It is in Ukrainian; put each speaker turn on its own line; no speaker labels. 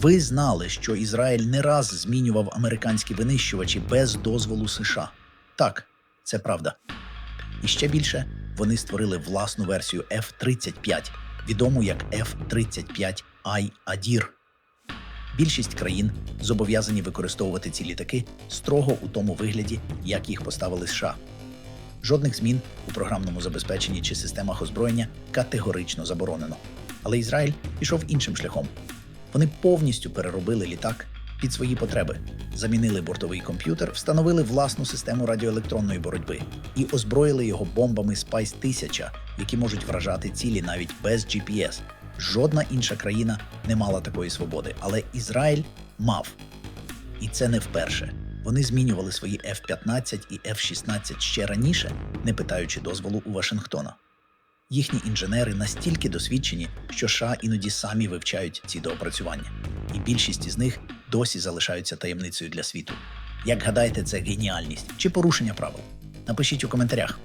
Ви знали, що Ізраїль не раз змінював американські винищувачі без дозволу США. Так, це правда. І ще більше вони створили власну версію F-35, відому як F-35 I Adir. Більшість країн зобов'язані використовувати ці літаки строго у тому вигляді, як їх поставили США. Жодних змін у програмному забезпеченні чи системах озброєння категорично заборонено. Але Ізраїль пішов іншим шляхом. Вони повністю переробили літак під свої потреби, замінили бортовий комп'ютер, встановили власну систему радіоелектронної боротьби і озброїли його бомбами Spice 1000, які можуть вражати цілі навіть без GPS. Жодна інша країна не мала такої свободи, але Ізраїль мав. І це не вперше. Вони змінювали свої F-15 і F-16 ще раніше, не питаючи дозволу у Вашингтона. Їхні інженери настільки досвідчені, що США іноді самі вивчають ці доопрацювання, і більшість із них досі залишаються таємницею для світу. Як гадаєте, це геніальність чи порушення правил? Напишіть у коментарях.